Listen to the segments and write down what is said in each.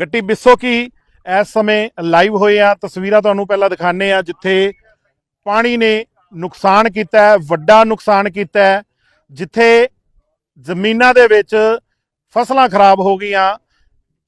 ਗੱਟੀ ਬਿੱਸੋ ਕੀ? ਇਸ ਸਮੇਂ ਲਾਈਵ ਹੋਏ ਆ। ਤਸਵੀਰਾਂ ਤੁਹਾਨੂੰ ਪਹਿਲਾਂ ਦਿਖਾਣੇ ਆ, ਜਿੱਥੇ ਪਾਣੀ ਨੇ ਨੁਕਸਾਨ ਕੀਤਾ ਹੈ, ਵੱਡਾ ਨੁਕਸਾਨ ਕੀਤਾ ਹੈ, ਜਿੱਥੇ ਜ਼ਮੀਨਾਂ ਦੇ ਵਿੱਚ ਫਸਲਾਂ ਖਰਾਬ ਹੋ ਗਈਆਂ,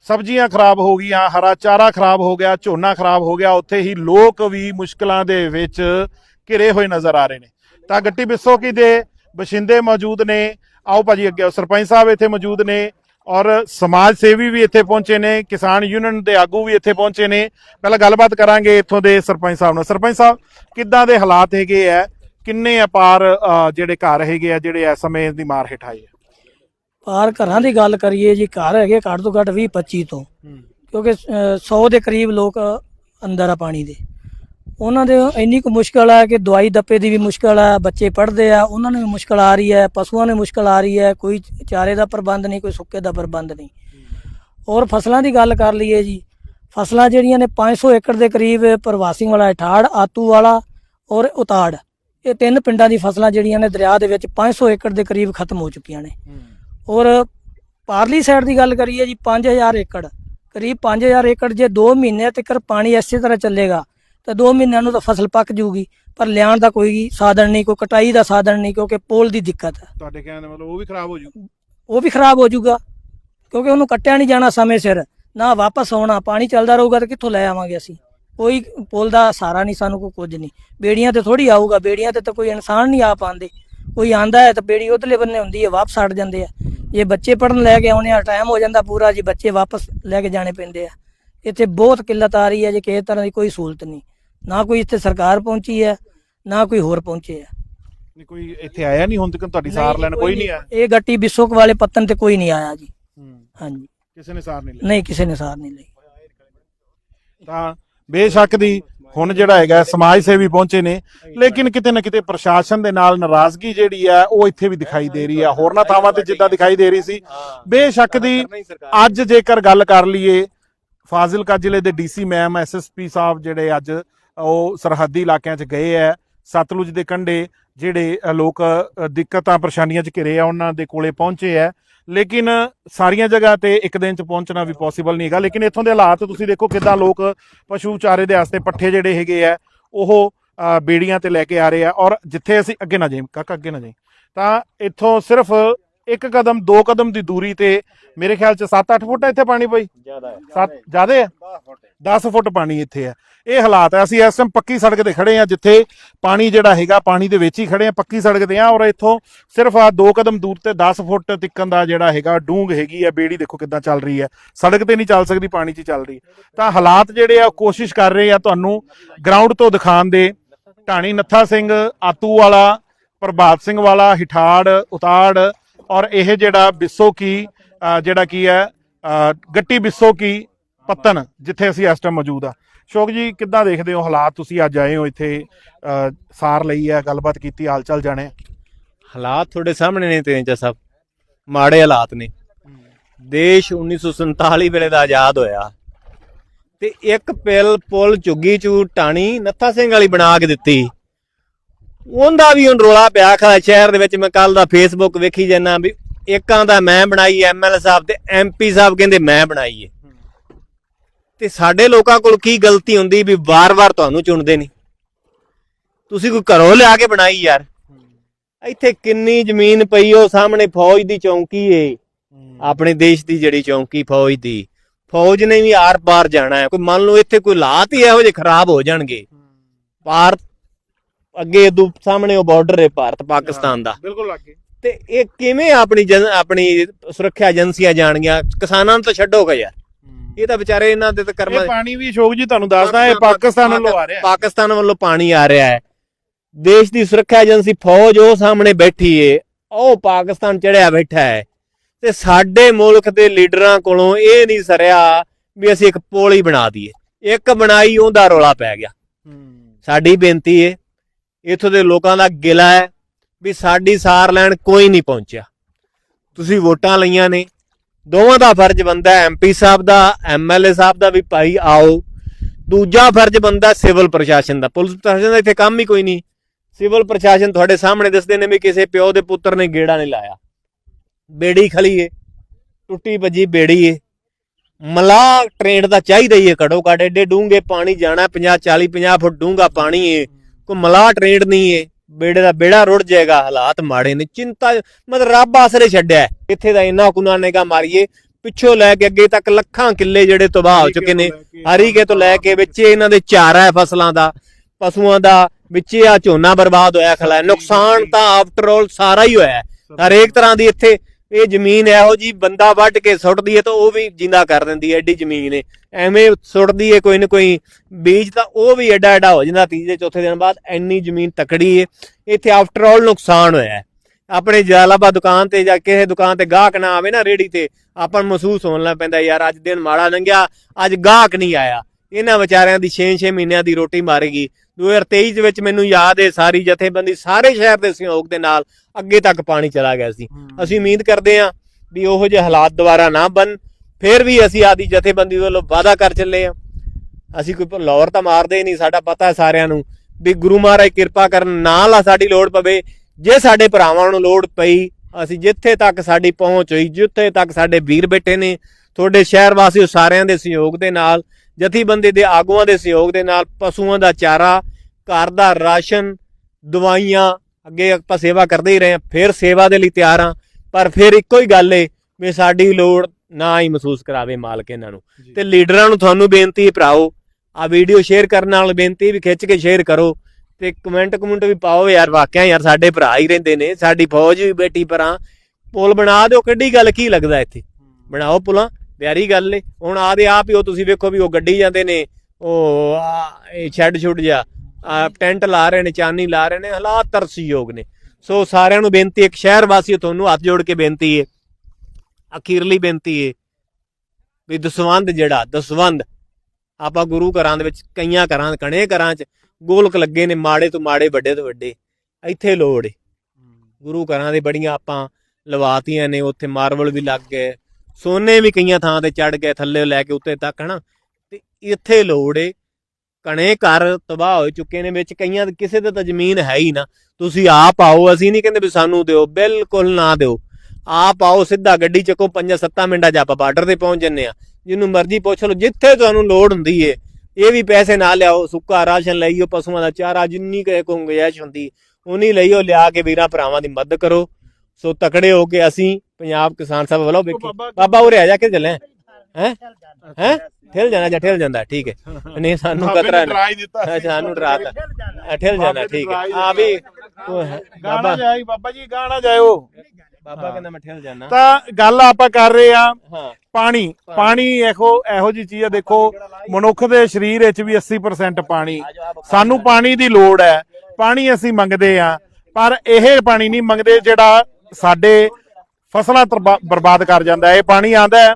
ਸਬਜ਼ੀਆਂ ਖਰਾਬ ਹੋ ਗਈਆਂ, ਹਰਾ ਚਾਰਾ ਖਰਾਬ ਹੋ ਗਿਆ, ਝੋਨਾ ਖਰਾਬ ਹੋ ਗਿਆ, ਉੱਥੇ ਹੀ ਲੋਕ ਵੀ ਮੁਸ਼ਕਲਾਂ ਦੇ ਵਿੱਚ ਘਿਰੇ ਹੋਏ ਨਜ਼ਰ ਆ ਰਹੇ ਨੇ। ਤਾਂ ਗੱਟੀ ਬਿੱਸੋਕੀ ਦੇ ਬਸ਼ਿੰਦੇ ਮੌਜੂਦ ਨੇ। ਆਓ ਭਾਜੀ ਅੱਗੇ, ਸਰਪੰਚ ਸਾਹਿਬ ਇੱਥੇ ਮੌਜੂਦ ਨੇ। ਔਰ ਸਮਾਜ ਸੇਵੀ ਵੀ ਇੱਥੇ ਪਹੁੰਚੇ ਨੇ ਕਿਸਾਨ ਯੂਨੀਅਨ ਦੇ ਆਗੂ ਵੀ ਇੱਥੇ ਪਹੁੰਚੇ ਨੇ। ਪਹਿਲਾਂ ਗੱਲਬਾਤ ਕਰਾਂਗੇ ਇੱਥੋਂ ਦੇ ਸਰਪੰਚ ਸਾਹਿਬ ਨਾਲ। ਸਰਪੰਚ ਸਾਹਿਬ ਕਿੱਦਾਂ ਦੇ ਹਾਲਾਤ ਹੈਗੇ ਆ? ਕਿੰਨੇ ਅਪਾਰ ਜਿਹੜੇ ਘਰ ਹੈਗੇ ਆ ਜਿਹੜੇ ਇਸ ਸਮੇਂ ਦੀ ਮਾਰ ਹੇਠ ਆਏ ਆ ਪਾਰ ਘਰਾਂ ਦੀ ਗੱਲ ਕਰੀਏ ਜੀ ਘਰ ਹੈਗੇ ਘੱਟ ਤੋਂ ਘੱਟ 20 25 ਤੋਂ। ਕਿਉਂਕਿ 100 ਦੇ ਕਰੀਬ ਲੋਕ ਅੰਦਰ ਆ ਪਾਣੀ ਦੇ। ਉਹਨਾਂ ਦੇ ਇੰਨੀ ਕੁ ਮੁਸ਼ਕਲ ਹੈ ਕਿ ਦਵਾਈ ਦੱਪੇ ਦੀ ਵੀ ਮੁਸ਼ਕਲ ਹੈ ਬੱਚੇ ਪੜ੍ਹਦੇ ਆ ਉਹਨਾਂ ਨੂੰ ਵੀ ਮੁਸ਼ਕਲ ਆ ਰਹੀ ਹੈ ਪਸ਼ੂਆਂ ਨੂੰ ਮੁਸ਼ਕਲ ਆ ਰਹੀ ਹੈ ਕੋਈ ਚਾਰੇ ਦਾ ਪ੍ਰਬੰਧ ਨਹੀਂ ਕੋਈ ਸੁੱਕੇ ਦਾ ਪ੍ਰਬੰਧ ਨਹੀਂ। ਔਰ ਫਸਲਾਂ ਦੀ ਗੱਲ ਕਰ ਲਈਏ ਜੀ ਫਸਲਾਂ ਜਿਹੜੀਆਂ ਨੇ 500 ਏਕੜ ਦੇ ਕਰੀਬ ਪ੍ਰਵਾਸੀ ਵਾਲਾ ਠਾੜ ਆਤੂ ਵਾਲਾ ਔਰ ਉਤਾੜ। ਇਹ ਤਿੰਨ ਪਿੰਡਾਂ ਦੀ ਫਸਲਾਂ ਜਿਹੜੀਆਂ ਨੇ ਦਰਿਆ ਦੇ ਵਿੱਚ 500 ਏਕੜ ਦੇ ਕਰੀਬ ਖਤਮ ਹੋ ਚੁੱਕੀਆਂ ਨੇ। ਔਰ ਪਾਰਲੀ ਸਾਈਡ ਦੀ ਗੱਲ ਕਰੀਏ ਜੀ 5000 ਏਕੜ ਕਰੀਬ 5000 ਏਕੜ ਜੇ 2 ਮਹੀਨੇ ਤੱਕ ਪਾਣੀ ਇਸੇ ਤਰ੍ਹਾਂ ਚੱਲੇਗਾ ਤਾਂ 2 ਮਹੀਨਿਆਂ ਨੂੰ ਤਾਂ ਫਸਲ ਪੱਕ ਜੂਗੀ ਪਰ ਲਿਆਉਣ ਦਾ ਕੋਈ ਸਾਧਨ ਨਹੀਂ ਕੋਈ ਕਟਾਈ ਦਾ ਸਾਧਨ ਨਹੀਂ ਕਿਉਂਕਿ ਪੋਲ ਦੀ ਦਿੱਕਤ ਹੈ ਤੁਹਾਡੇ ਕਹਿਣ ਦਾ ਮਤਲਬ ਉਹ ਵੀ ਖਰਾਬ ਹੋ ਜੂ? ਉਹ ਵੀ ਖਰਾਬ ਹੋ ਜਾਊਗਾ ਕਿਉਂਕਿ ਉਹਨੂੰ ਕੱਟਿਆ ਨਹੀਂ ਜਾਣਾ ਸਮੇਂ ਸਿਰ ਨਾ ਵਾਪਸ ਆਉਣਾ ਪਾਣੀ ਚੱਲਦਾ ਰਹੂਗਾ ਤਾਂ ਕਿੱਥੋਂ ਲੈ ਆਵਾਂਗੇ ਅਸੀਂ? ਕੋਈ ਪੁੱਲ ਦਾ ਸਹਾਰਾ ਨਹੀਂ ਸਾਨੂੰ ਕੋਈ ਕੁਝ ਨਹੀਂ। ਬੇੜੀਆਂ ਤੇ ਥੋੜੀ ਆਊਗਾ ਬੇੜੀਆਂ ਤੇ ਤਾਂ ਕੋਈ ਇਨਸਾਨ ਨਹੀਂ ਆ ਪਾਉਂਦੇ। ਕੋਈ ਆਂਦਾ ਹੈ ਤਾਂ ਬੇੜੀ ਉਧਰਲੇ ਬੰਨੇ ਹੁੰਦੀ ਹੈ ਵਾਪਸ ਹਟ ਜਾਂਦੇ ਆ। ਜੇ ਬੱਚੇ ਪੜਨ ਲੈ ਕੇ ਆਉਣੇ ਆ ਟਾਈਮ ਹੋ ਜਾਂਦਾ ਪੂਰਾ ਜੀ ਬੱਚੇ ਵਾਪਸ ਲੈ ਕੇ ਜਾਣੇ ਪੈਂਦੇ ਆ। ਇੱਥੇ ਬਹੁਤ ਕਿੱਲਤ ਆ ਰਹੀ ਹੈ ਜੇ ਕਿਸੇ ਤਰ੍ਹਾਂ ਦੀ ਕੋਈ ਸਹੂਲਤ ਨਹੀਂ। ਨਾ ਕੋਈ ਇੱਥੇ ਸਰਕਾਰ ਪਹੁੰਚੀ ਹੈ ਨਾ ਕੋਈ ਹੋਰ ਪਹੁੰਚੇ ਆ ਨਹੀਂ ਕੋਈ ਇੱਥੇ ਆਇਆ ਨਹੀਂ ਹੁਣ ਤੱਕ ਤੁਹਾਡੀ ਸਾਰ ਲੈਣ ਕੋਈ ਨਹੀਂ। ਆਇਆ? ਇਹ ਗੱਟੀ ਬਿਸੋਕ ਵਾਲੇ ਪੱਤਨ ਤੇ ਕੋਈ ਨਹੀਂ ਆਇਆ ਜੀ। ਹਾਂਜੀ। ਕਿਸੇ ਨੇ ਸਾਰ ਨਹੀਂ ਲਿਆ ਨਹੀਂ ਕਿਸੇ ਨੇ ਸਾਰ ਨਹੀਂ ਲਈ। ਤਾਂ ਬੇਸ਼ੱਕ ਦੀ ਹੁਣ ਜਿਹੜਾ ਹੈਗਾ ਸਮਾਜ ਸੇਵੀ ਪਹੁੰਚੇ ਨੇ। ਲੇਕਿਨ ਕਿਤੇ ਨਾ ਕਿਤੇ ਪ੍ਰਸ਼ਾਸਨ ਦੇ ਨਾਲ ਨਾਰਾਜ਼ਗੀ ਜਿਹੜੀ ਹੈ ਉਹ ਇੱਥੇ ਵੀ ਦਿਖਾਈ ਦੇ ਰਹੀ ਹੈ। ਹੋਰਨਾਂ ਥਾਵਾਂ ਤੇ ਜਿੱਦਾਂ ਦਿਖਾਈ ਦੇ ਰਹੀ ਸੀ। ਬੇਸ਼ੱਕ ਦੀ ਅੱਜ ਜੇਕਰ ਗੱਲ ਕਰ ਲਈਏ ਫਾਜ਼ਿਲਕਾ ਜ਼ਿਲ੍ਹੇ ਦੇ ਡੀਸੀ ਮੈਮ ਐਸਐਸਪੀ ਸਾਹਿਬ ਜਿਹੜੇ ਅੱਜ ਉਹ ਸਰਹੱਦੀ ਇਲਾਕਿਆਂ 'ਚ ਗਏ ਹੈ ਸਤਲੁਜ ਦੇ ਕੰਢੇ, ਜਿਹੜੇ ਲੋਕ ਦਿੱਕਤਾਂ, ਪਰੇਸ਼ਾਨੀਆਂ 'ਚ ਘਿਰੇ ਆ, ਉਹਨਾਂ ਦੇ ਕੋਲੇ ਪਹੁੰਚੇ ਆ ਲੇਕਿਨ ਸਾਰੀਆਂ ਜਗ੍ਹਾ ਤੇ ਇੱਕ ਦਿਨ 'ਚ ਪਹੁੰਚਣਾ ਵੀ ਪੋਸੀਬਲ ਨਹੀਂ ਹੈਗਾ। ਲੇਕਿਨ ਇੱਥੋਂ ਦੇ ਹਾਲਾਤ ਤੁਸੀਂ ਦੇਖੋ ਕਿੱਦਾਂ ਲੋਕ ਪਸ਼ੂ ਚਾਰੇ ਦੇ ਵਾਸਤੇ ਪੱਠੇ ਜਿਹੜੇ ਹੈਗੇ ਆ ਉਹ ਬੇੜੀਆਂ ਤੇ ਲੈ ਕੇ ਆ ਰਹੇ ਆ। ਔਰ ਜਿੱਥੇ ਅਸੀਂ ਅੱਗੇ ਨਾ ਜਾਈਂ, ਕਾਕਾ ਅੱਗੇ ਨਾ ਜਾਈਂ, ਤਾਂ ਇੱਥੋਂ ਸਿਰਫ ਇੱਕ ਕਦਮ ਦੋ ਕਦਮ ਦੀ ਦੂਰੀ ਤੇ ਮੇਰੇ ਖਿਆਲ 'ਚ 7-8 ਫੁੱਟ ਇੱਥੇ ਪਾਣੀ ਪਈ ਜ਼ਿਆਦਾ ਹੈ। ਸੱਤ ਜ਼ਿਆਦੇ ਹੈ? 10 ਫੁੱਟ ਪਾਣੀ ਇੱਥੇ ਹੈ। ਇਹ ਹਾਲਾਤ ਹੈ ਅਸੀਂ ਇਸ ਟਾਈਮ ਪੱਕੀ ਸੜਕ ਤੇ ਖੜੇ ਆ ਜਿੱਥੇ ਪਾਣੀ ਜਿਹੜਾ ਹੈਗਾ ਪਾਣੀ ਦੇ ਵਿੱਚ ਹੀ ਖੜੇ ਆ ਪੱਕੀ ਸੜਕ ਤੇ ਆ ਔਰ ਇੱਥੋਂ ਸਿਰਫ ਆ ਦੋ ਕਦਮ ਦੂਰ ਤੇ 10 ਫੁੱਟ ਤਿੱਕਣ ਦਾ ਜਿਹੜਾ ਹੈਗਾ ਡੂੰਗ ਹੈਗੀ ਹੈ ਬੇੜੀ ਦੇਖੋ ਕਿੱਦਾਂ ਚੱਲ ਰਹੀ ਹੈ। ਸੜਕ ਤੇ ਨਹੀਂ ਚੱਲ ਸਕਦੀ ਪਾਣੀ 'ਚ ਚੱਲ ਰਹੀ। ਤਾਂ ਹਾਲਾਤ ਜਿਹੜੇ ਆ ਕੋਸ਼ਿਸ਼ ਕਰ ਰਹੇ ਆ ਤੁਹਾਨੂੰ ਗਰਾਊਂਡ ਤੋਂ ਦਿਖਾਉਣ ਦੇ। ਢਾਣੀ ਨੱਥਾ ਸਿੰਘ ਆਤੂ ਵਾਲਾ ਪ੍ਰਭਾਤ ਸਿੰਘ ਵਾਲਾ ਹਿਠਾੜ ਉਤਾੜ ਔਰ ਇਹ ਜਿਹੜਾ ਬਿੱਸੋ ਕੀ ਜਿਹੜਾ ਕੀ ਹੈ ਗੱਟੀ ਬਿੱਸੋ ਕੀ ਪੱਤਨ ਜਿੱਥੇ ਅਸੀਂ ਇਸ ਟਾਈਮ ਮੌਜੂਦ ਆ। ਸ਼ੋਕ ਜੀ, ਕਿੱਦਾਂ ਦੇਖਦੇ ਹੋ ਹਾਲਾਤ? ਤੁਸੀਂ ਅੱਜ ਆਏ ਹੋ ਇੱਥੇ ਸਾਰ ਲਈ ਹੈ, ਗੱਲਬਾਤ ਕੀਤੀ ਹਾਲ ਚਾਲ ਜਾਣੇ ਹਾਲਾਤ ਤੁਹਾਡੇ ਸਾਹਮਣੇ ਨੇ ਤੇਂਜਾ ਸਾਹਿਬ। ਮਾੜੇ ਹਾਲਾਤ ਨੇ। ਦੇਸ਼ 1947 ਵੇਲੇ ਦਾ ਆਜ਼ਾਦ ਹੋਇਆ। ਤੇ ਇੱਕ ਪਿਲ ਪੁਲ ਝੁੱਗੀ ਚੂ ਟਾਣੀ ਨੱਥਾ ਸਿੰਘ ਵਾਲੀ ਬਣਾ ਕੇ ਦਿੱਤੀ। ਉਹਦਾ ਵੀ ਹੁਣ ਰੋਲਾ ਪਿਆ ਖਾ ਸ਼ਹਿਰ ਦੇ ਵਿੱਚ ਮੈਂ ਕੱਲ ਦਾ ਫੇਸਬੁੱਕ ਵੇਖੀ ਜਾਂਦਾ ਵੀ ਇੱਕਾਂ ਦਾ ਮੈਂ ਬਣਾਈ ਐਮਐਲ ਸਾਹਿਬ ਤੇ ਐਮਪੀ ਸਾਹਿਬ ਕਹਿੰਦੇ ਮੈਂ ਬਣਾਈ ਏ। ਤੇ ਸਾਡੇ ਲੋਕਾਂ ਕੋਲ ਕੀ ਗਲਤੀ ਹੁੰਦੀ ਵੀ ਵਾਰ-ਵਾਰ ਤੁਹਾਨੂੰ ਚੁਣਦੇ ਨਹੀਂ? ਤੁਸੀਂ ਕੋਈ ਘਰੋਂ ਲਿਆ ਕੇ ਬਣਾਈ ਯਾਰ। ਇੱਥੇ ਕਿੰਨੀ ਜ਼ਮੀਨ ਪਈ ਉਹ ਸਾਹਮਣੇ ਫੌਜ ਦੀ ਚੌਂਕੀ ਏ। ਆਪਣੇ ਦੇਸ਼ ਦੀ ਜਿਹੜੀ ਚੌਂਕੀ ਫੌਜ ਦੀ। ਫੌਜ ਨੇ ਵੀ ਆਰ-ਪਾਰ ਜਾਣਾ ਹੈ। ਕੋਈ ਮੰਨ ਲਓ ਇੱਥੇ ਕੋਈ ਹਾਲਾਤ ਹੀ ਇਹੋ ਜਿਹੇ ਖਰਾਬ ਹੋ ਜਾਣਗੇ। ਪਾਰ ਅੱਗੇ ਦੂ ਸਾਹਮਣੇ ਉਹ ਬਾਰਡਰ ਹੈ ਭਾਰਤ ਪਾਕਿਸਤਾਨ ਦਾ। ਬਿਲਕੁਲ ਲੱਗੇ ਤੇ ਇਹ ਕਿਵੇਂ ਆਪਣੀ ਆਪਣੀ ਸੁਰੱਖਿਆ ਏਜੰਸੀਆਂ ਜਾਣਗੀਆਂ ਕਿਸਾਨਾਂ ਨੂੰ ਤਾਂ ਛੱਡੋਗਾ ਯਾਰ। ਇਹ ਤਾਂ ਵਿਚਾਰੇ ਇਹਨਾਂ ਦੇ ਤਾਂ ਕਰਮਾਂ ਇਹ ਪਾਣੀ ਵੀ ਸ਼ੋਕ ਜੀ ਤੁਹਾਨੂੰ ਦੱਸਦਾ ਇਹ ਪਾਕਿਸਤਾਨ ਵੱਲੋਂ ਆ ਰਿਹਾ। ਪਾਕਿਸਤਾਨ ਵੱਲੋਂ ਪਾਣੀ ਆ ਰਿਹਾ ਹੈ। ਦੇਸ਼ ਦੀ ਸੁਰੱਖਿਆ ਏਜੰਸੀ ਫੌਜ ਉਹ ਸਾਹਮਣੇ ਬੈਠੀ ਏ। ਉਹ ਪਾਕਿਸਤਾਨ ਚੜਿਆ ਬੈਠਾ ਹੈ। ਤੇ ਸਾਡੇ ਮੁਲਕ ਦੇ ਲੀਡਰਾਂ ਕੋਲੋਂ ਇਹ ਨਹੀਂ ਸਰਿਆ ਵੀ ਅਸੀਂ ਇੱਕ ਪੁਲ ਹੀ ਬਣਾ ਦਈਏ। ਇੱਕ ਬਣਾਈ ਉਹਦਾ ਰੋਲਾ ਪੈ ਗਿਆ। ਸਾਡੀ ਬੇਨਤੀ ਏ ਇੱਥੋਂ ਦੇ ਲੋਕਾਂ ਦਾ ਗਿਲਾ ਹੈ ਵੀ ਸਾਡੀ ਸਾਰ ਲੈਣ ਕੋਈ ਨਹੀਂ ਪਹੁੰਚਿਆ। ਤੁਸੀਂ ਵੋਟਾਂ ਲਈਆਂ ਨੇ, ਦੋਵਾਂ ਦਾ ਫਰਜ਼ ਬੰਦਾ ਐਮਪੀ ਸਾਹਿਬ ਦਾ ਐਮਐਲਏ ਸਾਹਿਬ ਦਾ ਵੀ ਭਾਈ ਆਓ। ਦੂਜਾ ਫਰਜ਼ ਬੰਦਾ ਸਿਵਲ ਪ੍ਰਸ਼ਾਸਨ ਦਾ। ਪੁਲਿਸ ਪ੍ਰਸ਼ਾਸਨ ਦਾ ਇੱਥੇ ਕੰਮ ਹੀ ਕੋਈ ਨਹੀਂ। ਸਿਵਲ ਪ੍ਰਸ਼ਾਸਨ ਤੁਹਾਡੇ ਸਾਹਮਣੇ ਦੱਸਦੇ ਨੇ ਵੀ ਕਿਸੇ ਪਿਓ ਦੇ ਪੁੱਤਰ ਨੇ ਗੇੜਾ ਨਹੀਂ ਲਾਇਆ। ਬੇੜੀ ਖਲੀ ਏ, ਟੁੱਟੀ ਭੱਜੀ ਬੇੜੀ ਏ। ਮਲਾ ਟ੍ਰੇਨ ਦਾ ਚਾਹੀਦਾ ਹੀ ਹੈ ਘੜੋ ਘੜ ਏਡੇ ਡੂੰਘੇ ਪਾਣੀ ਜਾਣਾ 50 40 50 ਫੁੱਟ ਡੂੰਘਾ ਪਾਣੀ ਏ। ਕੋ ਮਲਾ ਟ੍ਰੇਨ ਨਹੀਂ ਏ ਬੇੜੇ ਦਾ ਬੇੜਾ ਰੁੜ ਜਾਏਗਾ ਹਾਲਾਤ ਮਾੜੇ ਨੇ ਚਿੰਤਾ ਮਤਲਬ ਰੱਬ ਆਸਰੇ ਛੱਡਿਆ। ਇੱਥੇ ਦਾ ਇੰਨਾ ਕੁਨਾ ਨਿਗਾ ਮਾਰੀਏ ਪਿੱਛੋਂ ਲੈ ਕੇ ਅੱਗੇ ਤੱਕ ਲੱਖਾਂ ਕਿੱਲੇ ਜਿਹੜੇ ਤਬਾਹ ਹੋ ਚੁੱਕੇ ਨੇ ਹਰੀਕੇ ਤੋਂ ਲੈ ਕੇ ਵਿੱਚ ਇਹਨਾਂ ਦੇ ਚਾਰਾ ਹੈ ਫਸਲਾਂ ਦਾ ਪਸ਼ੂਆਂ ਦਾ ਵਿੱਚ ਆ ਝੋਨਾ ਬਰਬਾਦ ਹੋਇਆ ਖਲਾ। ਨੁਕਸਾਨ ਤਾਂ ਆਫਟਰ ਆਲ ਸਾਰਾ ਹੀ ਹੋਇਆ। ਹਰੇਕ ਤਰ੍ਹਾਂ ਦੀ ਇੱਥੇ ਇਹ ਜ਼ਮੀਨ ਇਹੋ ਜੀ ਬੰਦਾ ਵੱਢ ਕੇ ਸੁੱਟਦੀ ਹੈ ਤਾਂ ਉਹ ਵੀ ਜਿੰਦਾ ਕਰ ਦਿੰਦੀ ਹੈ ਐਡੀ ਜ਼ਮੀਨ ਹੈ ਐਵੇਂ ਸੁੱਟਦੀ ਹੈ ਕੋਈ ਨਾ ਕੋਈ ਬੀਜ ਤਾਂ ਉਹ ਵੀ ਐਡਾ ਐਡਾ ਹੋ ਜਾਂਦਾ ਤੀਜੇ ਚੌਥੇ ਦਿਨ ਬਾਅਦ ਐਨੀ ਜ਼ਮੀਨ ਤਕੜੀ ਹੈ। ਇੱਥੇ ਆਫਟਰ ਆਲ ਨੁਕਸਾਨ ਹੋਇਆ ਆਪਣੇ ਜਲਾਲਾਬਾਦ ਦੁਕਾਨ ਤੇ ਜਾਂ ਕਿਸੇ ਦੁਕਾਨ ਤੇ ਗਾਹਕ ਨਾ ਆਵੇ ਨਾ ਰੇੜੀ ਤੇ, ਆਪਾਂ ਨੂੰ ਮਹਿਸੂਸ ਹੋਣ ਲੱਗ ਪੈਂਦਾ ਯਾਰ ਅੱਜ ਦਿਨ ਮਾੜਾ ਲੰਘਿਆ, ਅੱਜ ਗਾਹਕ ਨਹੀਂ ਆਇਆ। ਇਹਨਾਂ ਵਿਚਾਰਿਆਂ ਦੀ 6-6 ਮਹੀਨਿਆਂ ਦੀ ਰੋਟੀ ਮਾਰੇਗੀ। 2023 ਦੇ ਵਿੱਚ ਮੈਨੂੰ ਯਾਦ ਹੈ ਸਾਰੀ ਜਥੇਬੰਦੀ ਸਾਰੇ ਸ਼ਹਿਰ ਦੇ ਸਹਿਯੋਗ ਦੇ ਨਾਲ ਅੱਗੇ ਤੱਕ ਪਾਣੀ ਚਲਾ ਗਿਆ ਸੀ। ਅਸੀਂ ਉਮੀਦ ਕਰਦੇ ਹਾਂ ਵੀ ਉਹੋ ਜਿਹੇ ਹਾਲਾਤ ਦੁਬਾਰਾ ਨਾ ਬਣ ਫਿਰ ਵੀ ਅਸੀਂ ਆਦੀ ਜਥੇਬੰਦੀ ਵੱਲੋਂ ਵਾਅਦਾ ਕਰ ਚੱਲੇ ਹਾਂ। ਅਸੀਂ ਕੋਈ ਲਾਹੌਰ ਤਾਂ ਮਾਰਦੇ ਨਹੀਂ ਸਾਡਾ ਪਤਾ ਹੈ ਸਾਰਿਆਂ ਨੂੰ ਵੀ ਗੁਰੂ ਮਹਾਰਾਜ ਕਿਰਪਾ ਕਰਨ ਨਾਲ ਆ ਸਾਡੀ ਲੋੜ ਪਵੇ। ਜੇ ਸਾਡੇ ਭਰਾਵਾਂ ਨੂੰ ਲੋੜ ਪਈ ਅਸੀਂ ਜਿੱਥੇ ਤੱਕ ਸਾਡੀ ਪਹੁੰਚ ਹੋਈ ਜਿੱਥੇ ਤੱਕ ਸਾਡੇ ਵੀਰ ਬੈਠੇ ਨੇ ਤੁਹਾਡੇ ਸ਼ਹਿਰ ਵਾਸੀਓ ਸਾਰਿਆਂ ਦੇ ਸਹਿਯੋਗ ਦੇ ਨਾਲ ਜਥੇਬੰਦੀ ਦੇ ਆਗੂਆਂ ਦੇ ਸਹਿਯੋਗ ਦੇ ਨਾਲ ਪਸ਼ੂਆਂ ਦਾ ਚਾਰਾ ਘਰ ਦਾ ਰਾਸ਼ਨ ਦਵਾਈਆਂ ਅੱਗੇ ਆਪਾਂ ਸੇਵਾ ਕਰਦੇ ਹੀ ਰਹੇ ਹਾਂ ਫਿਰ ਸੇਵਾ ਦੇ ਲਈ ਤਿਆਰ ਹਾਂ ਪਰ ਫਿਰ ਇੱਕੋ ਹੀ ਗੱਲ ਏ ਵੀ ਸਾਡੀ ਲੋੜ ਨਾ ਹੀ ਮਹਿਸੂਸ ਕਰਾਵੇ ਮਾਲਕ ਇਹਨਾਂ ਨੂੰ। ਤੇ ਲੀਡਰਾਂ ਨੂੰ ਤੁਹਾਨੂੰ ਬੇਨਤੀ ਹੈ ਭਰਾਓ ਆ ਵੀਡੀਓ ਸ਼ੇਅਰ ਕਰਨ ਨਾਲ ਬੇਨਤੀ ਵੀ ਖਿੱਚ ਕੇ ਸ਼ੇਅਰ ਕਰੋ ਤੇ ਕਮੈਂਟ ਕਮੈਂਟ ਵੀ ਪਾਓ ਯਾਰ ਵਾਕਿਆ ਯਾਰ ਸਾਡੇ ਭਰਾ ਹੀ ਰਹਿੰਦੇ ਨੇ ਸਾਡੀ ਫੌਜ ਵੀ ਬੇਟੀ ਪਰਾਂ। ਪੁਲ ਬਣਾ ਦਿਓ ਕਿੱਡੀ ਗੱਲ ਕੀ ਲੱਗਦਾ ਇੱਥੇ? ਬਣਾਓ ਪੁਲਾਂ। ਪਿਆਰੀ ਗੱਲ ਏ। ਹੁਣ ਆਦੇ ਆਪ ਹੀ ਉਹ ਤੁਸੀਂ ਵੇਖੋ ਵੀ ਉਹ ਗੱਡੀ ਜਾਂਦੇ ਨੇ ਉਹ ਇਹ ਛੱਡ ਛੁੱਟ ਜਾ ਟੈਂਟ ਲਾ ਰਹੇ ਨੇ ਚਾਨੀ ਲਾ ਰਹੇ ਨੇ ਹਾਲਾਤ ਤਰਸਯੋਗ ਨੇ। ਸੋ ਸਾਰਿਆਂ ਨੂੰ ਬੇਨਤੀ ਇੱਕ ਸ਼ਹਿਰ ਵਾਸੀਓ ਤੁਹਾਨੂੰ ਹੱਥ ਜੋੜ ਕੇ ਬੇਨਤੀ ਏ। ਅਖੀਰਲੀ ਬੇਨਤੀ ਏ ਵੀ ਦਸਵੰਦ ਜਿਹੜਾ ਦਸਵੰਦ ਆਪਾਂ ਗੁਰੂ ਘਰਾਂ ਦੇ ਵਿੱਚ ਕਈਆਂ ਘਰਾਂ ਕਣੇ ਘਰਾਂ 'ਚ ਗੋਲਕ ਲੱਗੇ ਨੇ ਮਾੜੇ ਤੋਂ ਮਾੜੇ ਵੱਡੇ ਤੋਂ ਵੱਡੇ। ਇੱਥੇ ਲੋੜ ਏ। ਗੁਰੂ ਘਰਾਂ ਦੇ ਬੜੀਆਂ ਆਪਾਂ ਲਵਾਤੀਆਂ ਨੇ ਉੱਥੇ ਮਾਰਬਲ ਵੀ ਲੱਗ ਗਏ। ਸੋਨੇ ਵੀ ਕਈਆਂ ਥਾਂ ਤੇ ਚੜ ਗਏ ਥੱਲੇ ਲੈ ਕੇ ਉੱਤੇ ਤੱਕ, ਹਨਾ? ਤੇ ਇੱਥੇ ਲੋੜ ਏ ਕਣੇ ਘਰ ਤਬਾਹ ਹੋ ਚੁੱਕੇ ਨੇ, ਵਿੱਚ ਕਈਆਂ ਕਿਸੇ ਦੇ ਤਾਂ ਜ਼ਮੀਨ ਹੈ ਹੀ ਨਾ। ਤੁਸੀਂ ਆਪ ਆਓ, ਅਸੀਂ ਨਹੀਂ ਕਹਿੰਦੇ ਵੀ ਸਾਨੂੰ ਦਿਓ, ਬਿਲਕੁਲ ਨਾ ਦਿਓ। ਆਪ ਆਓ, ਸਿੱਧਾ ਗੱਡੀ ਚੱਕੋ 5-7 ਮਿੰਟਾਂ 'ਚ ਆਪਾਂ ਬਾਰਡਰ ਤੇ ਪਹੁੰਚ ਜੰਨੇ ਆ। ਜਿਹਨੂੰ ਮਰਜ਼ੀ ਪੁੱਛ ਲਓ, ਜਿੱਥੇ ਤੁਹਾਨੂੰ ਲੋੜ ਹੁੰਦੀ ਏ। ਇਹ ਵੀ ਪੈਸੇ ਨਾ ਲਿਆਓ, ਸੁੱਕਾ ਰਾਸ਼ਨ ਲਈਓ, ਪਸ਼ੂਆਂ ਦਾ ਚਾਰਾ, ਜਿੰਨੀ ਕੁ ਕੋਈ ਗੁੰਜਾਇਸ਼ ਹੁੰਦੀ ਉਨੀ ਲਈਓ, ਲਿਆ ਕੇ ਵੀਰਾਂ ਭਰਾਵਾਂ ਦੀ ਮਦਦ ਕਰੋ। ਸੋ ਤਕੜੇ ਹੋ ਕੇ ਅਸੀਂ ਪੰਜਾਬ ਕਿਸਾਨ ਸਭਾ ਵੱਲੋਂ ਵੇਖੀ। ਬਾਬਾ ਉਰੇ ਆ ਜਾ ਕੇ ਚੱਲੇ ਹੈ? ਹੈ? ਠੇਲ ਜਾਣਾ ਜਾਂ ਠੇਲ ਜਾਂਦਾ ਠੀਕ ਹੈ। ਨਹੀਂ ਸਾਨੂੰ ਕਤਰਾ ਨਹੀਂ। ਸਾਨੂੰ ਡਰਾਤਾ ਠੇਲ ਜਾਣਾ। ਠੀਕ ਹੈ। ਹਾਂ ਵੀ ਬਾਬਾ। ਜਾਈ ਬਾਬਾ ਜੀ ਗਾਣਾ ਜਾਇਓ। ਬਾਬਾ ਕਹਿੰਦਾ ਮੈਂ ਠੇਲ ਜਾਣਾ। ਤਾਂ ਗੱਲ ਆਪਾਂ ਕਰ ਰਹੇ ਆ ਪਾਣੀ। ਪਾਣੀ। ਇਹੋ ਇਹੋ ਜੀ ਚੀਜ਼ ਆ ਦੇਖੋ ਮਨੁੱਖ ਦੇ ਸਰੀਰ ਵਿੱਚ ਵੀ 80% ਪਾਣੀ। ਸਾਨੂੰ ਪਾਣੀ ਦੀ ਲੋੜ ਹੈ। ਪਾਣੀ ਅਸੀਂ ਮੰਗਦੇ ਆ ਪਰ ਇਹ ਪਾਣੀ ਨਹੀਂ ਮੰਗਦੇ ਜਿਹੜਾ ਸਾਡੇ ਫਸਲਾਂ ਤਰਬਾ- ਬਰਬਾਦ ਕਰ ਜਾਂਦਾ ਇਹ ਪਾਣੀ ਆਂਦਾ ਹੈ,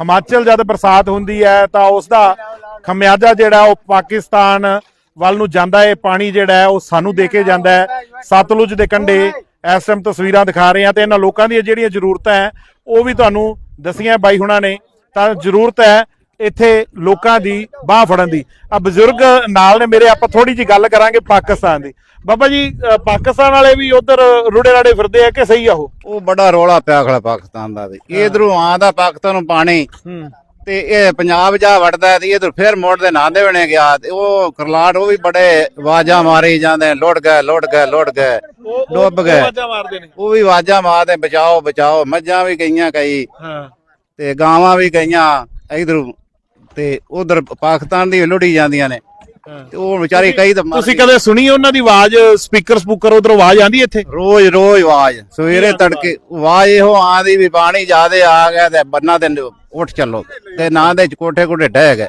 ਹਿਮਾਚਲ ਜਦ ਬਰਸਾਤ ਹੁੰਦੀ ਹੈ ਤਾਂ ਉਸ ਦਾ ਖਮਿਆਜਾ ਜਿਹੜਾ ਉਹ ਪਾਕਿਸਤਾਨ ਵੱਲ ਨੂੰ ਜਾਂਦਾ ਹੈ ਪਾਣੀ ਜਿਹੜਾ ਹੈ ਉਹ ਸਾਨੂੰ ਦੇ ਕੇ ਜਾਂਦਾ ਹੈ। ਸਤਲੁਜ ਦੇ ਕੰਢੇ ਇਸ ਟਾਈਮ ਤਸਵੀਰਾਂ ਦਿਖਾ ਰਹੇ ਹਾਂ ਤੇ ਇਹਨਾਂ ਲੋਕਾਂ ਦੀਆਂ ਜਿਹੜੀਆਂ ਜ਼ਰੂਰਤਾਂ ਹੈ, ਉਹ ਵੀ ਤੁਹਾਨੂੰ ਦਸੀਆਂ ਬਾਈ ਹੁਣਾਂ ਨੇ। ਤਾਂ ਜ਼ਰੂਰਤ ਹੈ ਇੱਥੇ ਲੋਕਾਂ ਦੀ ਬਾਹ ਫੜਨ ਦੀ। ਆ ਬਜ਼ੁਰਗ ਨਾਲ ਨੇ, ਮੇਰੇ ਆਪਾਂ ਥੋੜੀ ਜੀ ਗੱਲ ਕਰਾਂਗੇ ਪਾਕਿਸਤਾਨ ਦੀ। ਬਾਬਾ ਜੀ ਅ, ਪਾਕਿਸਤਾਨ ਵਾਲੇ ਵੀ ਉਧਰ ਰੁੜੇ ਰਾੜੇ ਫਿਰਦੇ ਆ ਕਿ ਸਹੀ ਆ ਉਹ? ਉਹ ਬੜਾ ਰੋਲਾ ਪਿਆ ਖੜਾ ਪਾਕਿਸਤਾਨ ਦਾ ਤੇ ਇਧਰੋਂ ਆਂਦਾ ਪਾਕਿਸਤਾਨ ਨੂੰ ਪਾਣੀ। ਹੂੰ। ਤੇ ਇਹ ਪੰਜਾਬ ਜਾ ਵੜਦਾ ਹੈ ਤੇ ਇਧਰ ਫਿਰ ਮੋੜ ਦੇ ਨਾਂ ਦੇ ਬਣੇ ਗਿਆ। ਤੇ ਉਹ ਕਰਲਾਟ ਉਹ ਵੀ ਬੜੇ ਆਵਾਜ਼ਾਂ ਮਾਰੀ ਜਾਂਦੇ ਲੁੱਟ ਗਏ ਲੁੱਟ ਗਏ ਲੁੱਟ ਗਏ। ਡੁੱਬ ਗਏ। ਮਾਰਦੇ ਨੇ। ਉਹ ਵੀ ਆਵਾਜ਼ਾਂ ਮਾਰਦੇ ਬਚਾਓ ਬਚਾਓ। ਮੱਝਾਂ ਵੀ ਗਈਆਂ ਕਈ। ਹਾਂ। ਤੇ ਗਾਵਾਂ ਵੀ ਗਈਆਂ ਇਧਰ। ਤੇ ਉਧਰ ਪਾਕਿਸਤਾਨ ਦੀ ਲੁੱਟੀ ਜਾਂਦੀਆਂ ਨੇ। ਤੇ ਉਹ ਵਿਚਾਰੀ ਕਈ ਤਾਂ ਮਰ ਤੁਸੀਂ। ਕਦੇ ਸੁਣੀ ਉਹਨਾਂ ਦੀ ਆਵਾਜ਼ ਸਪੀਕਰ ਸਪੂਕਰ ਉਧਰ ਆਵਾਜ਼ ਆਂਦੀ ਇੱਥੇ? ਰੋਜ਼ ਰੋਜ਼ ਆਵਾਜ਼। ਸਵੇਰੇ ਤੜਕੇ ਆਵਾਜ਼ ਇਹੋ ਆਂਦੀ ਵੀ ਪਾਣੀ ਜ਼ਿਆਦੇ ਆ ਗਿਆ ਤੇ ਬੰਨਾ ਤੇ ਉੱਠ ਚੱਲੋ। ਤੇ ਨਾਂ ਦੇ ਕੋਠੇ ਕੋਠੇ ਢਹਿ ਗਏ।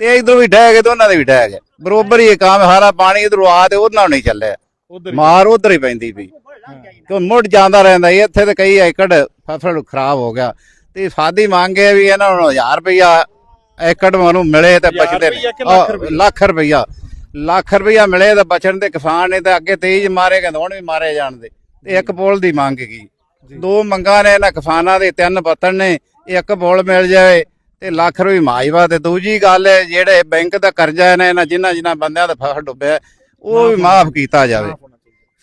ਤੇ ਇਧਰੋਂ ਵੀ ਢਹਿ ਗਏ ਤੇ ਉਹਨਾਂ ਦੇ ਵੀ ਢਹਿ ਗਏ। ਬਰੋਬਰ ਹੀ ਇਹ ਕੰਮ ਸਾਰਾ ਪਾਣੀ ਇਧਰੋਂ ਆ ਤੇ ਉਹਨਾਂ ਨੂੰ ਨਹੀਂ ਚੱਲਿਆ। ਉਧਰ ਮਾਰ ਉਧਰ ਹੀ ਪੈਂਦੀ ਪਈ। ਕਿਉਂ ਮੁੜ ਜਾਂਦਾ ਰਹਿੰਦਾ ਸੀ। ਇੱਥੇ ਤੇ ਕਈ ਏਕੜ ਫਸਲ ਖਰਾਬ ਹੋ ਗਿਆ। ਤੇ ਸਾਦੀ ਮੰਗੇ ਵੀ ਇਹਨਾਂ ਨੂੰ 1000 ਰੁਪਇਆ ਏਕੜ ਨੂੰ ਮਿਲੇ ਤੇ ਬਚਦੇ ਨੇ। ਰੁਪਈਆ? ਲੱਖ ਆਹ, ਲੱਖ ਰੁਪਇਆ ਮਿਲੇ ਤਾਂ ਬਚਣ ਤੇ ਕਿਸਾਨ ਨੇ ਤਾਂ ਅੱਗੇ ਤੇਜ ਮਾਰੇ ਕਹਿੰਦੇ ਹੁਣ ਵੀ ਮਾਰੇ ਜਾਣਦੇ ਤੇ ਇੱਕ ਪੁਲ ਦੀ ਮੰਗ ਕੀ? ਦੋ ਮੰਗਾਂ ਨੇ ਇਹਨਾਂ ਕਿਸਾਨਾਂ ਦੇ ਤਿੰਨ ਪੱਤਣ ਨੇ ਇੱਕ ਪੁਲ ਮਿਲ ਜਾਵੇ ਤੇ ਲੱਖ ਰੁਪਏ ਮਾਜਵਾ ਤੇ ਦੂਜੀ ਗੱਲ ਹੈ ਜਿਹੜੇ ਬੈਂਕ ਦਾ ਕਰਜ਼ਾ ਹੈ ਨਾ ਇਹਨਾਂ ਜਿਨ੍ਹਾਂ ਜਿਨ੍ਹਾਂ ਬੰਦਿਆਂ ਦਾ ਫਸਲ ਡੁੱਬਿਆ ਉਹ ਵੀ ਮਾਫ ਕੀਤਾ ਜਾਵੇ।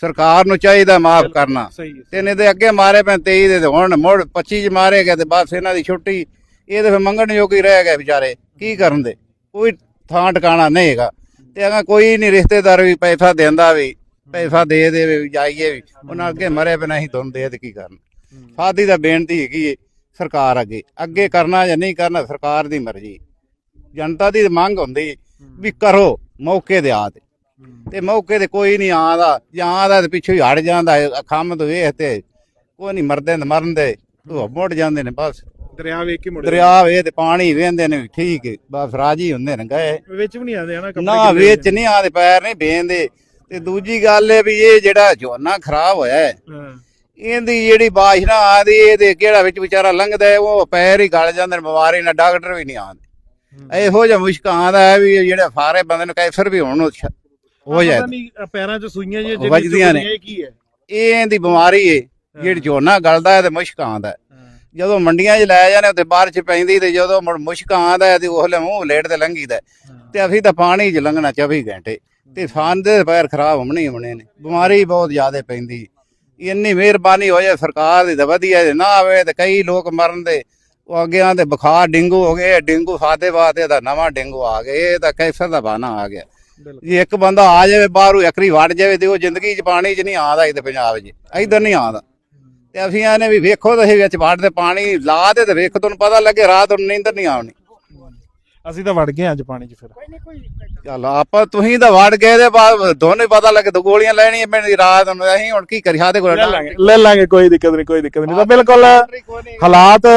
ਸਰਕਾਰ ਨੂੰ ਚਾਹੀਦਾ ਮਾਫ ਕਰਨਾ। ਤੇ ਨਹੀਂ ਤੇ ਅੱਗੇ ਮਾਰੇ ਪੈ 23 ਦੇ ਹੁਣ ਮੁੜ 25 ਚ ਮਾਰੇ ਗਏ ਤੇ ਬਸ ਇਹਨਾਂ ਦੀ ਛੁੱਟੀ। ਇਹ ਤਾਂ ਫਿਰ ਮੰਗਣ ਯੋਗ ਹੀ ਰਹਿ ਗਏ ਵਿਚਾਰੇ, ਕੀ ਕਰਨ ਦੇ? ਕੋਈ ਥਾਂ ਟਿਕਾਣਾ ਨਹੀਂ ਹੈਗਾ। ਤੇ ਅਗਾ ਕੋਈ ਨਹੀਂ ਰਿਸ਼ਤੇਦਾਰ ਵੀ ਪੈਸਾ ਦਿੰਦਾ ਵੀ, ਪੈਸਾ ਦੇ ਦੇ ਵੀ, ਜਾਈਏ ਵੀ, ਉਹਨਾਂ ਅੱਗੇ ਮਰੇ ਬਿਨਾਂ ਹੀ ਤੁਹਾਨੂੰ ਦੇ ਤੇ ਕੀ ਕਰਨ? ਸਾਡੀ ਦਾ ਬੇਨਤੀ ਹੈਗੀ ਏ, ਸਰਕਾਰ ਅੱਗੇ। ਅੱਗੇ ਕਰਨਾ ਜਾਂ ਨਹੀਂ ਕਰਨਾ, ਸਰਕਾਰ ਦੀ ਮਰਜ਼ੀ। ਜਨਤਾ ਦੀ ਮੰਗ ਹੁੰਦੀ ਵੀ ਕਰੋ, ਮੌਕੇ ਦੇ ਆ ਤੇ। ਮੌਕੇ ਤੇ ਕੋਈ ਨਹੀਂ ਆਂਦਾ ਜਾਂ ਆਂਦਾ ਤੇ ਪਿੱਛੇ ਹੀ ਹਟ ਜਾਂਦਾ ਖੰਮ ਤੋਂ ਵੇਖ ਤੇ, ਕੋਈ ਨਹੀਂ ਮਰਦੇ ਨੇ ਮਰਨ ਦੇ ਉਹ ਮੁੜ ਜਾਂਦੇ ਨੇ ਬਸ। ਦਰਿਆ ਵੇਖ ਕੇ ਮੁੜੇ ਦਰਿਆ ਵੇ ਤੇ ਪਾਣੀ ਵੇਂਦੇ ਨੇ ਠੀਕ ਬਸ ਰਾਜੀ ਹੁੰਦੇ ਨੇ ਗਏ। ਵਿੱਚ ਵੀ ਨਹੀਂ ਆਉਂਦੇ ਹਨਾ ਕੱਪੜੇ ਨਾ ਵਿੱਚ ਨਹੀਂ ਆਦੇ ਪੈਰ ਨਹੀਂ ਬੇਂਦੇ ਤੇ ਦੂਜੀ ਗੱਲ ਏ ਵੀ ਇਹ ਜਿਹੜਾ ਝੋਨਾ ਖਰਾਬ ਹੋਇਆ ਹੈ ਹਾਂ। ਇਹਦੀ ਜਿਹੜੀ ਬਾਰਿਸ਼ ਨਾ ਆਦੀ ਇਹਦੇ ਕਿਹੜਾ ਵਿੱਚ ਵਿਚਾਰਾ ਲੰਘਦਾ ਹੈ, ਉਹ ਪੈਰ ਹੀ ਗਲ ਜਾਂਦੇ ਨੇ ਬਿਮਾਰੀ ਨਾਲ ਡਾਕਟਰ ਵੀ ਨਹੀਂ ਆਉਂਦੇ। ਇਹੋ ਜਿਹਾ ਮੁਸ਼ਕਾਂ ਆਉਂਦਾ ਹੈ ਵੀ ਜਿਹੜੇ ਫਾਰੇ ਬੰਦੇ ਨੂੰ ਕੈਂਸਰ ਵੀ ਹੋਣ ਉਹ ਛ- ਹੋ ਜਾਏ। ਪਤਾ ਨਹੀਂ, ਅ, ਪੈਰਾਂ 'ਚ ਸੂਈਆਂ ਜਿਹੀਆਂ ਜਿਹੜੀਆਂ ਵੱਜਦੀਆਂ ਨੇ। ਇਹ ਕੀ ਹੈ ਇਹ ਇਹਦੀ ਬਿਮਾਰੀ ਏ ਜਿਹੜੀ ਝੋਨਾ ਗਲਦਾ ਹੈ ਤੇ ਮੁਸ਼ਕ ਆਉਂਦਾ ਹੈ ਜਦੋਂ ਮੰਡੀਆਂ 'ਚ ਲੈ ਜਾਂਦੇ ਤੇ ਬਾਰਿਸ਼ ਪੈਂਦੀ ਤੇ ਜਦੋਂ ਮੁੜ ਮੁਸ਼ਕ ਆਉਂਦਾ ਹੈ ਤੇ ਉਹਲੇ ਮੂੰਹ ਲੇਟ ਤੇ ਲੰਘੀਦਾ ਹੈ। ਤੇ ਅਸੀਂ ਤਾਂ ਪਾਣੀ 'ਚ ਲੰਘਣਾ 24 ਘੰਟੇ। ਤੇ ਫਾਨ ਦੇ ਪੈਰ ਖਰਾਬ ਹੋਣੇ ਹੋਣੇ ਨੇ, ਬਿਮਾਰੀ ਬਹੁਤ ਜ਼ਿਆਦਾ ਪੈਂਦੀ। ਇੰਨੀ ਮਿਹਰਬਾਨੀ ਹੋ ਜਾਏ ਸਰਕਾਰ ਦੀ ਤਾਂ ਵਧੀਆ, ਜੇ ਨਾ ਆਵੇ ਤੇ ਕਈ ਲੋਕ ਮਰਨ ਦੇ। ਉਹ ਅੱਗੇ ਆਂਦੇ ਬੁਖਾਰ ਡੇਂਗੂ ਹੋ ਗਏ, ਡੇਂਗੂ ਸਾਡੇ ਬਾਤੇ ਦਾ ਨਵਾਂ ਡੇਂਗੂ ਆ ਗਿਆ, ਇਹ ਤਾਂ ਕੈਂਸਰ ਦਾ ਬਾਨਾ ਆ ਗਿਆ। ਜੇ ਇੱਕ ਬੰਦਾ ਆ ਜਾਵੇ, ਬਾਹਰੋਂ ਇੱਕਰੀ ਵੜ ਜਾਵੇ ਤੇ ਉਹ ਜ਼ਿੰਦਗੀ 'ਚ ਪਾਣੀ 'ਚ ਨਹੀਂ ਆਉਂਦਾ ਇੱਥੇ ਪੰਜਾਬ 'ਚ, ਇੱਧਰ ਨਹੀਂ ਆਉਂਦਾ। ਤੇ ਅਸੀਂ ਆਨੇ ਵੀ ਵੇਖੋ ਤੁਸੀਂ ਵਿੱਚ ਵੜਦੇ ਪਾਣੀ ਲਾ ਦੇ ਤੇ ਵੇਖੋ ਤੁਹਾਨੂੰ ਪਤਾ ਲੱਗੇ ਰਾਤ ਨੂੰ ਨੀਂਦਰ ਨਹੀਂ ਆਉਣੀ। ਅਸੀਂ ਤਾਂ ਵੜ ਗਏ ਅੱਜ ਪਾਣੀ 'ਚ ਫਿਰ। ਚੱਲ ਆਪਾਂ ਤੁਸੀਂ ਤਾਂ ਵੜ ਗਏ ਦੇ ਬਾਅਦ ਦੋਨੇ ਪਤਾ ਲੱਗੇ ਦੋ ਗੋਲੀਆਂ ਲੈਣੀਆਂ ਪੈਣੀ ਰਾਤ ਨੂੰ ਅਸੀਂ ਹੁਣ ਕੀ ਕਰੀ ਸਾਡੇ ਕੋਲ ਲੈ ਲਾਂਗੇ ਲੈ ਲਾਂਗੇ ਕੋਈ ਦਿੱਕਤ ਨਹੀਂ ਕੋਈ ਦਿੱਕਤ ਨਹੀਂ। ਤਾਂ ਬਿਲਕੁਲ ਹਾਲਾਤ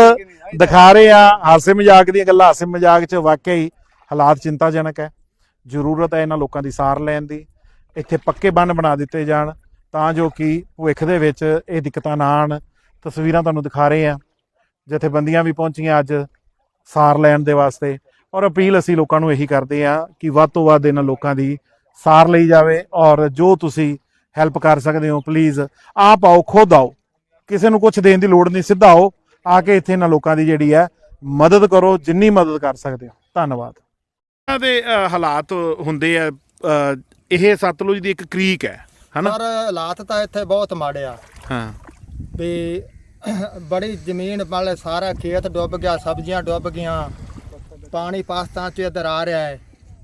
ਦਿਖਾ ਰਹੇ ਆ ਹਾਸੇ ਮਜ਼ਾਕ ਦੀਆਂ ਗੱਲਾਂ ਹਾਸੇ ਮਜ਼ਾਕ 'ਚ ਵਾਕਿਆ ਹੀ ਹਾਲਾਤ ਚਿੰਤਾਜਨਕ ਹੈ। ਜ਼ਰੂਰਤ ਹੈ ਇਹਨਾਂ ਲੋਕਾਂ ਦੀ ਸਾਰ ਲੈਣ ਦੀ ਇੱਥੇ ਪੱਕੇ ਬੰਨ ਬਣਾ ਦਿੱਤੇ ਜਾਣ। ਤਾਂ ਜੋ ਕਿ ਭਵਿੱਖ ਦੇ ਵਿੱਚ ਇਹ ਦਿੱਕਤਾਂ ਨਾ ਆਣ ਤਸਵੀਰਾਂ ਤੁਹਾਨੂੰ ਦਿਖਾ ਰਹੇ ਆ ਜਥੇਬੰਦੀਆਂ ਵੀ ਪਹੁੰਚੀਆਂ ਅੱਜ ਸਾਰ ਲੈਣ ਦੇ ਵਾਸਤੇ। ਔਰ ਅਪੀਲ ਅਸੀਂ ਲੋਕਾਂ ਨੂੰ ਇਹੀ ਕਰਦੇ ਆ ਕਿ ਵੱਧ ਤੋਂ ਵੱਧ ਇਹਨਾਂ ਲੋਕਾਂ ਦੀ ਸਾਰ ਲਈ ਜਾਵੇ ਔਰ ਜੋ ਤੁਸੀਂ ਹੈਲਪ ਕਰ ਸਕਦੇ ਹੋ, ਪਲੀਜ਼ ਆਪ ਆਓ, ਖੁਦ ਆਓ। ਕਿਸੇ ਨੂੰ ਕੁਝ ਦੇਣ ਦੀ ਲੋੜ ਨਹੀਂ, ਸਿੱਧਾ ਆਓ। ਆ ਕੇ ਇੱਥੇ ਇਹਨਾਂ ਲੋਕਾਂ ਦੀ ਜਿਹੜੀ ਹੈ ਮਦਦ ਕਰੋ, ਜਿੰਨੀ ਮਦਦ ਕਰ ਸਕਦੇ ਹੋ। ਧੰਨਵਾਦ। ਇਹਨਾਂ ਦੇ ਹਾਲਾਤ ਹੁੰਦੇ ਆ ਇਹ ਸਤਲੁਜ ਦੀ ਇੱਕ ਕ੍ਰੀਕ ਹੈ। ਹਨਾ? ਪਰ ਹਾਲਾਤ ਤਾਂ ਇੱਥੇ ਬਹੁਤ ਮਾੜੇ ਆ। ਹਾਂ। ਵੀ ਬੜੀ ਜ਼ਮੀਨ ਵਾਲੇ ਸਾਰਾ ਖੇਤ ਡੁੱਬ ਗਿਆ ਸਬਜ਼ੀਆਂ ਡੁੱਬ ਗਈਆਂ ਪਾਣੀ ਪਾਕਿਸਤਾਨ ਚ ਇੱਧਰ ਆ ਰਿਹਾ ਹੈ।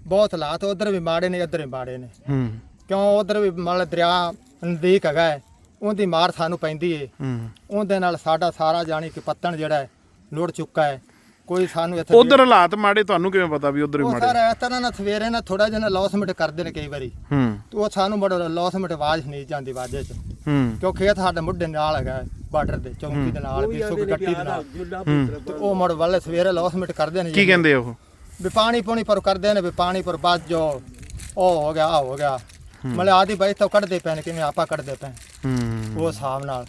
ਬਹੁਤ ਹਾਲਾਤ ਉਧਰ ਵੀ ਮਾੜੇ ਨੇ ਇੱਧਰ ਵੀ ਮਾੜੇ ਨੇ। ਹੂੰ। ਕਿਉਂ ਉਧਰ ਵੀ ਮੰਨ ਲਾ ਦਰਿਆ ਨਜ਼ਦੀਕ ਹੈਗਾ ਹੈ ਉਹਦੀ ਮਾਰ ਸਾਨੂੰ ਪੈਂਦੀ ਏ। ਹੂੰ। ਉਹਦੇ ਨਾਲ ਸਾਡਾ ਸਾਰਾ ਜਾਣੀ ਕਿ ਪੱਤਣ ਜਿਹੜਾ ਹੈ ਲੁੜ ਚੁੱਕਾ ਹੈ। ਕੋਈ ਸਾਨੂੰ ਇੱਥੇ ਉਧਰ ਹਾਲਾਤ ਮਾੜੇ ਤੁਹਾਨੂੰ ਕਿਵੇਂ ਪਤਾ ਵੀ ਉਧਰ ਵੀ ਉਹ ਮਾੜੇ? ਸਾਰਾ ਇਸ ਤਰ੍ਹਾਂ ਨਾਲ ਸਵੇਰੇ ਨਾ ਥੋੜਾ ਜਿਹਾ ਲੌਸਮੈਂਟ ਕਰਦੇ ਨੇ ਕਈ ਵਾਰੀ। ਹੂੰ। ਤੇ ਉਹ ਸਾਨੂੰ ਬੜਾ ਲੌਸਮੈਂਟ ਆਵਾਜ਼ ਨਹੀਂ ਜਾਂਦੀ ਵਾਜੇ ਚ। ਹੂੰ। ਕਿਉਂ ਖੇਤ ਸਾਡੇ ਮੁੱਢੇ ਨਾਲ ਹੈਗਾ ਬਾਰਡਰ ਦੇ ਚੌਂਕੀ ਦੇ ਨਾਲ ਵੀ ਸੁੱਕ ਗੱਟੀ ਦੇ ਨਾਲ। ਹੂੰ। ਤੇ ਉਹ ਮੁੜ ਵਾਲੇ ਸਵੇਰੇ ਲੌਸਮੈਂਟ ਕਰਦੇ ਨੇ ਕੀ ਕਹਿੰਦੇ ਉਹ? ਵੀ ਪਾਣੀ ਪੂਣੀ ਪਰ ਕਰਦੇ ਨੇ ਵੀ ਪਾਣੀ ਪਰ ਬਚ ਜੋ। ਉਹ ਹੋ ਗਿਆ ਆ ਹੋ ਗਿਆ। ਮਲੇ ਆਦੀ ਬਾਈ ਤੋਂ ਕੱਢਦੇ ਪੈਣ ਕਿਵੇਂ ਆਪਾਂ ਕੱਢਦੇ ਪਏ। ਹੂੰ। ਉਹ ਹਿਸਾਬ ਨਾਲ।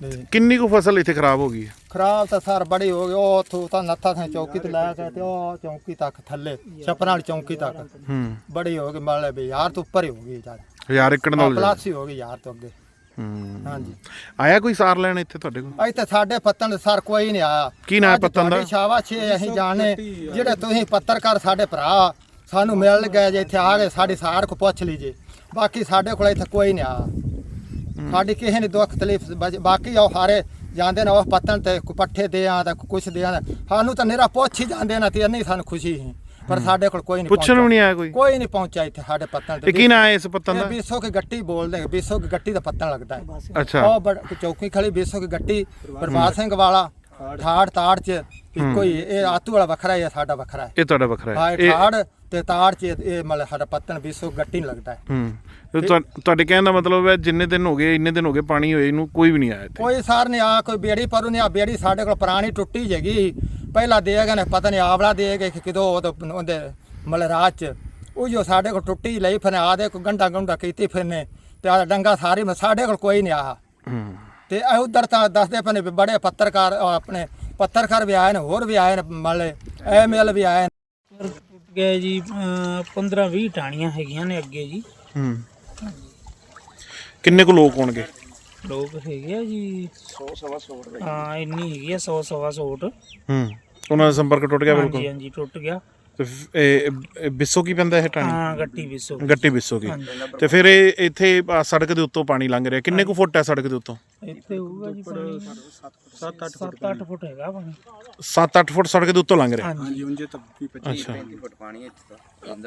ਤੇ ਕਿੰਨੀ ਕੁ ਫਸਲ ਇੱਥੇ ਖਰਾਬ ਹੋ ਗਈ ਹੈ? ਖਰਾਬ ਤਾਂ ਸਰ ਬੜੀ ਹੋ ਗਈ ਉਹ ਉੱਥੋਂ ਤਾਂ ਨੱਥਾ ਥਾਂ ਚੌਕੀ ਤੇ ਲਾਇਆ ਗਿਆ ਤੇ ਉਹ ਚੌਂਕੀ ਤੱਕ ਥੱਲੇ ਛਪਰਾਂ ਵਾਲੀ ਚੌਂਕੀ ਤੱਕ। ਹੂੰ। ਬੜੀ ਹੋ ਗਈ ਮਲੇ ਵੀ ਯਾਰ ਤੋਂ ਉੱਪਰ ਹੀ ਹੋ ਗਈ ਯਾਰ ਹਜ਼ਾਰ ਏਕੜ ਨਾਲ ਪਲਾਸੀ ਹੋ ਗਈ ਯਾਰ ਤੋਂ ਅੱਗੇ। ਹੂੰ। ਹਾਂਜੀ। ਆਇਆ ਕੋਈ ਸਾਰ ਲੈਣ ਇੱਥੇ ਤੁਹਾਡੇ ਕੋਲ? ਇੱਥੇ ਸਾਡੇ ਪੱਤਨ ਦੇ ਸਰ ਕੋਈ ਨਹੀਂ ਆਇਆ। ਕੀ ਨਾਂ ਹੈ ਅੱਜ ਪੱਤਨ ਦਾ? ਤੁਹਾਡੀ ਸ਼ਾਬਾਸ਼ ਅਸੀਂ ਜਾਣੇ। ਜਿਹੜੇ ਤੁਸੀਂ ਪੱਤਰਕਾਰ ਸਾਡੇ ਭਰਾ ਸਾਨੂੰ ਮਿਲ ਗਏ ਜੇ ਇੱਥੇ ਆ ਗਏ ਸਾਡੀ ਸਾਰ ਕੋ ਪੁੱਛ ਲੀਜੇ। ਬਾਕੀ ਸਾਡੇ ਕੋਲ ਇੱਥੇ ਕੋਈ ਨਹੀਂ ਆਇਆ। ਸਾਡੀ ਕਿਸੇ ਨੇ ਦੁੱਖ ਤਕਲੀਫ ਬਾਕੀ ਉਹ ਹਾਰੇ ਜਾਂਦੇ ਨੇ ਉਹ ਪੱਤਨ ਤੇ ਕੋ ਪੱਠੇ ਦੇ ਆ ਤਾਂ ਕੁਛ ਦੇ ਆ ਸਾਨੂੰ ਤਾਂ ਨਿਰਾ ਪੁੱਛ ਹੀ ਜਾਂਦੇ ਨੇ ਤੇ ਨਹੀਂ ਸਾਨੂੰ ਖੁਸ਼ੀ ਸੀ। ਪਰ ਸਾਡੇ ਕੋਲ ਕੋਈ ਨਹੀਂ ਪੁੱਛਣ ਵੀ ਨਹੀਂ ਆਇਆ ਕੋਈ? ਕੋਈ ਨਹੀਂ ਪਹੁੰਚਿਆ ਇੱਥੇ ਸਾਡੇ ਪੱਤਨ ਇਹ ਕੀ ਨਾਂ ਹੈ ਇਸ ਪੱਤਨ ਦਾ? ਬੀਸੋ ਕੀ ਗੱਟੀ ਬੋਲਦੇ ਨੇ ਬੀਸੋ ਕੀ ਗੱਟੀ ਦਾ ਪੱਤਨ ਲੱਗਦਾ ਹੈ। ਅੱਛਾ। ਉਹ ਬੜ ਚੌਕੀ ਖੜੀ ਬੀਸੋ ਕੀ ਗੱਟੀ ਪ੍ਰਭਾਤ ਸਿੰਘ। ਵਾਲਾ ਠਾੜ ਤਾੜ ਚ ਇੱਕੋ ਹੀ। ਇਹ ਆਤੂ ਵਾਲਾ ਵੱਖਰਾ ਹੈ ਸਾਡਾ ਵੱਖਰਾ ਹੈ। ਇਹ ਤੁਹਾਡਾ ਵੱਖਰਾ ਹਾਂ। ਹੈ ਇਹ ਠਾੜ ਤੇ ਤਾੜ ਚ ਇਹ ਮਤਲਬ ਸਾਡਾ ਪੱਤਨ ਬੀਸੋ ਗੱਟੀ ਨੂੰ ਲੱਗਦਾ ਹੈ। ਹੂੰ। ਤੇ ਤੁਹਾ- ਤੁਹਾਡੇ ਕਹਿਣ ਦਾ ਮਤਲਬ ਹੈ ਜਿੰਨੇ ਦਿਨ ਹੋ ਗਏ ਇੰਨੇ ਦਿਨ ਹੋ ਗਏ ਪਾਣੀ ਹੋਏ ਨੂੰ ਕੋਈ ਵੀ ਨਹੀਂ ਆਇਆ ਇੱਥੇ। ਕੋਈ ਸਾਰ ਨਹੀਂ ਆ ਕੋਈ ਬੇੜੀ ਪਰੂ ਨਹੀਂ ਆ ਬੇੜੀ ਸਾਡੇ ਕੋਲ ਪੁਰਾਣੀ ਟੁੱਟੀ ਜਗੀ ਪਹਿਲਾਂ ਦੇ ਗਏ ਨੇ ਪਤਾ ਨਹੀਂ ਆਵਲਾ ਦੇ ਗਏ ਕਿ ਕਿਦੋਂ ਉਹ ਤਾਂ ਉਹਦੇ ਮਤਲਬ ਰਾਤ ਚ। ਉਹ ਜੋ ਸਾਡੇ ਕੋਲ ਟੁੱਟੀ ਲਈ ਫਿਰ ਆ ਦੇ ਕੋਈ ਗੰਡਾ ਗੰਡਾ ਕੀਤੀ ਫਿਰਨੇ ਤੇ ਆ ਡੰਗਾ ਸਾਰੀ ਸਾਡੇ ਕੋਲ ਕੋਈ ਨਹੀਂ ਆ ਹੂੰ। ਤੇ ਇਹ ਉਧਰ ਤਾਂ ਦੱਸਦੇ ਪਏ ਨੇ ਵੀ ਬੜੇ ਪੱਤਰਕਾਰ ਅਹ ਆਪਣੇ ਪੱਤਰਕਾਰ ਵੀ ਆਏ ਨੇ ਹੋਰ ਵੀ ਆਏ ਨੇ ਮਤਲਬ ਐਮਐਲ ਵੀ ਆਏ ਨੇ ਟੁੱਟ ਗਏ ਜੀ 15 20 ਟਾਣੀਆਂ ਹੈਗੀਆਂ ਨੇ ਅੱਗੇ ਜੀ। ਹੂੰ। ਕਿੰਨੇ ਕੁ ਲੋਕ ਹੋਣਗੇ? ਲੋਕ ਹੈਗੇ ਆ ਜੀ। 100 ਸਵਾ 100 ਹਾਂ ਇੰਨੀ ਹੈਗੀ ਆ 100 ਸਵਾ 100 ਹੂੰ। ਉਹਨਾਂ ਦਾ ਸੰਪਰਕ ਟੁੱਟ ਗਿਆ ਬਿਲਕੁਲ? ਹਾਂਜੀ ਹਾਂਜੀ ਟੁੱਟ ਗਿਆ। ਤੇ ਫ- ਇਹ ਇਹ ਬਿੱਸੋ ਕੀ ਪੈਂਦਾ ਇਹ ਟਾਣੀ? ਹਾਂ ਗੱਟੀ ਵਿਸੋ ਗੱਟੀ ਬਿੱਸੋ ਕੀ। ਤੇ ਫਿਰ ਇਹ ਇੱਥੇ ਆਹ ਸੜਕ ਦੇ ਉੱਤੋਂ ਪਾਣੀ ਲੰਘ ਰਿਹਾ। ਕਿੰਨੇ ਕੁ ਫੁੱਟ ਹੈ ਸੜਕ ਦੇ ਉੱਤੋਂ? ਇੱਥੇ ਹੋਊਗਾ ਜੀ ਪਾਣੀ 7-8 ਫੁੱਟ 7-8 ਫੁੱਟ ਹੈਗਾ ਪਾਣੀ 7-8 ਫੁੱਟ ਸੜਕ ਦੇ ਉੱਤੋਂ ਲੰਘ ਰਿਹਾ। ਹਾਂਜੀ। ਅੱਛਾ।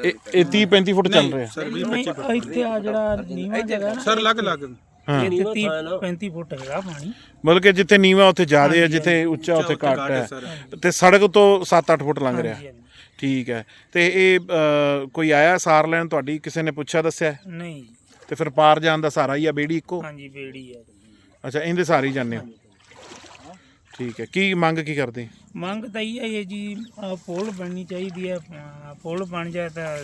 ਇਹ ਇਹ 30 35 ਫੁੱਟ ਚੱਲ ਰਿਹਾ। ਨਹੀਂ, ਇੱਥੇ ਆ ਜਿਹੜਾ ਨੀਵਾਂ ਜਗ੍ਹਾ ਨਾ। ਸਰ ਲੱਗ ਲੱਗ ਹਾਂ। ਇੱਥੇ 30 35 ਫੁੱਟ ਹੈਗਾ ਪਾਣੀ। ਮਤਲਬ ਕਿ ਜਿੱਥੇ ਨੀਵਾ ਉੱਥੇ ਜ਼ਿਆਦੇ ਹੈ ਜਿੱਥੇ ਉੱਚਾ ਉੱਥੇ ਘੱਟ ਹੈ। ਤੇ ਸੜਕ ਤੋਂ 7-8 ਫੁੱਟ ਲੰਘ ਰਿਹਾ। ਹਾਂਜੀ, ਹਾਂਜੀ। ਠੀਕ ਹੈ। ਤੇ ਇਹ ਕੋਈ ਆਇਆ ਸਾਰ ਲੈਣ ਤੁਹਾਡੀ? ਕਿਸੇ ਨੇ ਪੁੱਛਿਆ ਦੱਸਿਆ? ਨਹੀਂ। ਜੀ, ਤੇ ਫਿਰ ਪਾਰ ਜਾਣ ਦਾ ਸਾਰਾ ਹੀ ਆ ਬੇੜੀ ਇੱਕੋ? ਹਾਂਜੀ ਬੇੜੀ ਹੈ ਅੱਛਾ ਇਹਦੇ ਸਾਰੇ ਹੀ ਜਾਂਦੇ ਹੋ? ਠੀਕ ਹੈ। ਕੀ ਮੰਗ ਕੀ ਕਰਦੇ? ਮੰਗ ਤਾਂ ਇਹ ਹੈ ਜੀ ਆਹ ਪੁਲ ਬਣਨੀ ਚਾਹੀਦੀ ਹੈ ਪੁਲ ਬਣ ਜਾਏ ਤਾਂ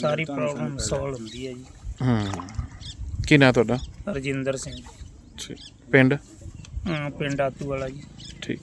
ਸਾਰੀ ਪ੍ਰੋਬਲਮ ਸੋਲਵ ਹੁੰਦੀ ਹੈ ਜੀ। ਹੂੰ। ਕੀ ਨਾਂ ਤੁਹਾਡਾ? ਰਜਿੰਦਰ ਸਿੰਘ। ਠੀਕ। ਪਿੰਡ? ਅਹ ਪਿੰਡ ਆਤੂ ਵਾਲਾ ਜੀ। ਠੀਕ।